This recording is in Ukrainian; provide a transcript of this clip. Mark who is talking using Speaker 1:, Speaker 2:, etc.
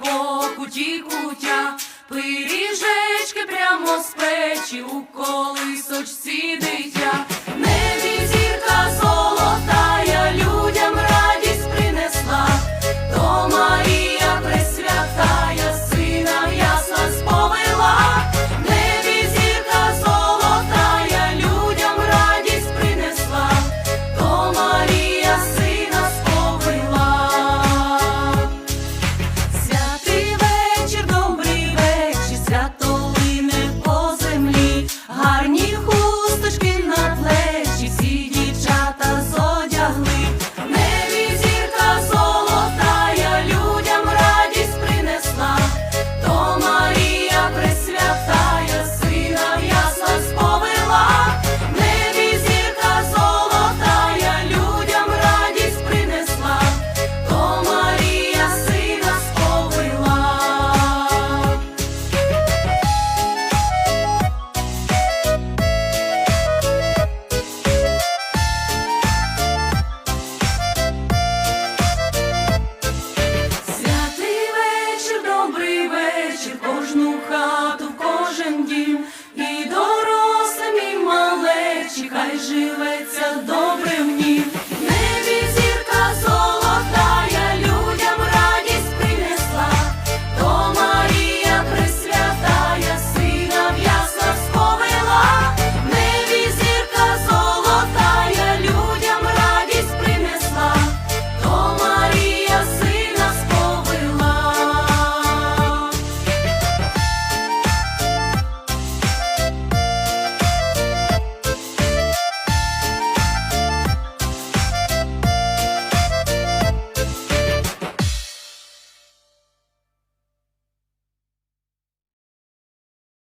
Speaker 1: покуті кутя, пиріжечки прямо з печі у дитя. очі, в кожну хату, в кожен дім, і дорослим, і малечі, хай живеться до.